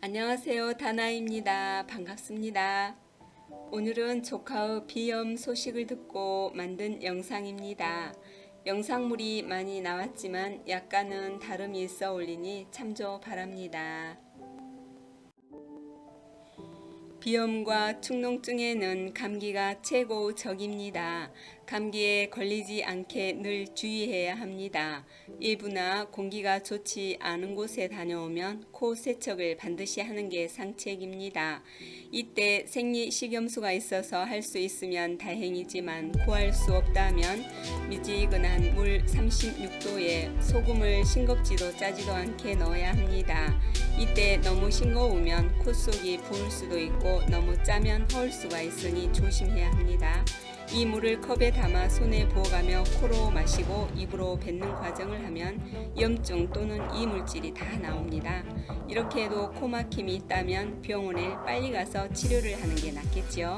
안녕하세요. 다나입니다. 반갑습니다. 오늘은 조카의 비염 소식을 듣고 만든 영상입니다. 영상물이 많이 나왔지만 약간은 다름이 있어 올리니 참조 바랍니다. 비염과 축농증에는 감기가 최고 적입니다. 감기에 걸리지 않게 늘 주의해야 합니다. 일부나 공기가 좋지 않은 곳에 다녀오면 코 세척을 반드시 하는 게 상책입니다. 이때 생리식염수가 있어서 할 수 있으면 다행이지만 구할 수 없다면 미지근한 물 36도에 소금을 싱겁지도 짜지도 않게 넣어야 합니다. 이때 너무 싱거우면 코 속이 부을 수도 있고 너무 짜면 허울 수가 있으니 조심해야 합니다. 이 물을 컵에 담아 손에 부어가며 코로 마시고 입으로 뱉는 과정을 하면 염증 또는 이 물질이 다 나옵니다. 이렇게 해도 코 막힘이 있다면 병원에 빨리 가서 치료를 하는 게 낫겠지요.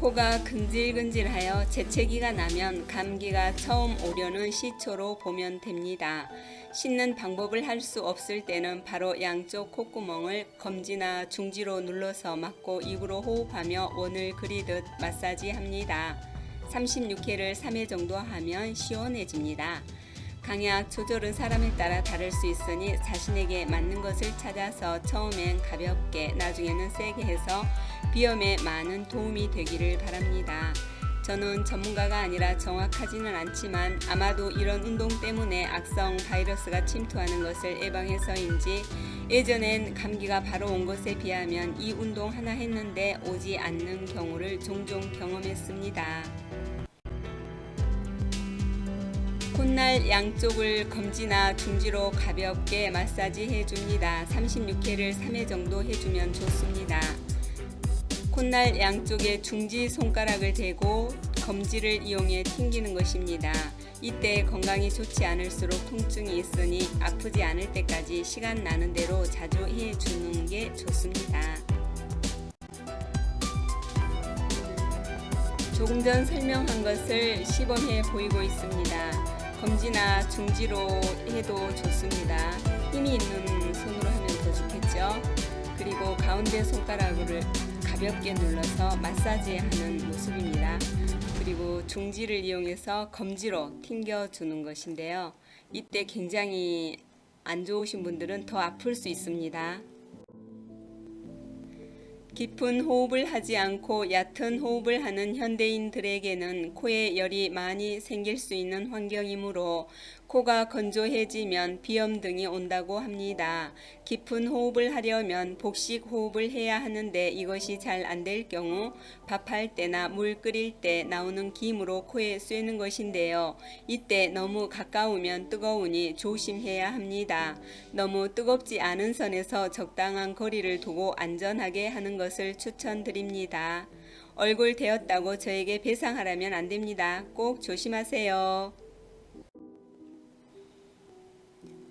코가 근질근질하여 재채기가 나면 감기가 처음 오려는 시초로 보면 됩니다. 씻는 방법을 할 수 없을 때는 바로 양쪽 콧구멍을 검지나 중지로 눌러서 막고 입으로 호흡하며 원을 그리듯 마사지합니다. 36회를 3회 정도 하면 시원해집니다. 강약 조절은 사람에 따라 다를 수 있으니 자신에게 맞는 것을 찾아서 처음엔 가볍게 나중에는 세게 해서 비염에 많은 도움이 되기를 바랍니다. 저는 전문가가 아니라 정확하지는 않지만 아마도 이런 운동 때문에 악성 바이러스가 침투하는 것을 예방해서인지 예전엔 감기가 바로 온 것에 비하면 이 운동 하나 했는데 오지 않는 경우를 종종 경험했습니다. 콧날 양쪽을 검지나 중지로 가볍게 마사지 해줍니다. 36회를 3회 정도 해주면 좋습니다. 콧날 양쪽에 중지 손가락을 대고 검지를 이용해 튕기는 것입니다. 이때 건강이 좋지 않을수록 통증이 있으니 아프지 않을 때까지 시간 나는 대로 자주 해 주는 게 좋습니다. 조금 전 설명한 것을 시범해 보이고 있습니다. 검지나 중지로 해도 좋습니다. 힘이 있는 손으로 하면 더 좋겠죠. 그리고 가운데 손가락을 가볍게 눌러서 마사지하는 모습입니다. 그리고 중지를 이용해서 검지로 튕겨주는 것인데요. 이때 굉장히 안 좋으신 분들은 더 아플 수 있습니다. 깊은 호흡을 하지 않고 얕은 호흡을 하는 현대인들에게는 코에 열이 많이 생길 수 있는 환경이므로 코가 건조해지면 비염 등이 온다고 합니다. 깊은 호흡을 하려면 복식 호흡을 해야 하는데 이것이 잘 안 될 경우 밥할 때나 물 끓일 때 나오는 김으로 코에 쐬는 것인데요. 이때 너무 가까우면 뜨거우니 조심해야 합니다. 너무 뜨겁지 않은 선에서 적당한 거리를 두고 안전하게 하는 것을 추천드립니다. 얼굴 데었다고 저에게 배상하라면 안 됩니다. 꼭 조심하세요.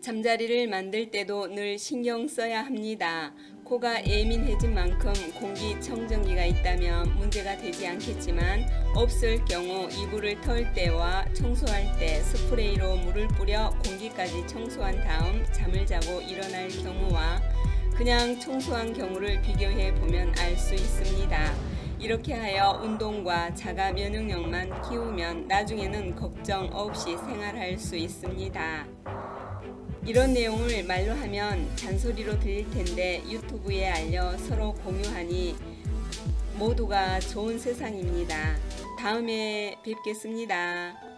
잠자리를 만들 때도 늘 신경 써야 합니다. 코가 예민해진 만큼 공기청정기가 있다면 문제가 되지 않겠지만 없을 경우 이불을 털 때와 청소할 때 스프레이로 물을 뿌려 공기까지 청소한 다음 잠을 자고 일어날 경우와 그냥 청소한 경우를 비교해 보면 알 수 있습니다. 이렇게 하여 운동과 자가 면역력만 키우면 나중에는 걱정 없이 생활할 수 있습니다. 이런 내용을 말로 하면 잔소리로 들릴 텐데 유튜브에 알려 서로 공유하니 모두가 좋은 세상입니다. 다음에 뵙겠습니다.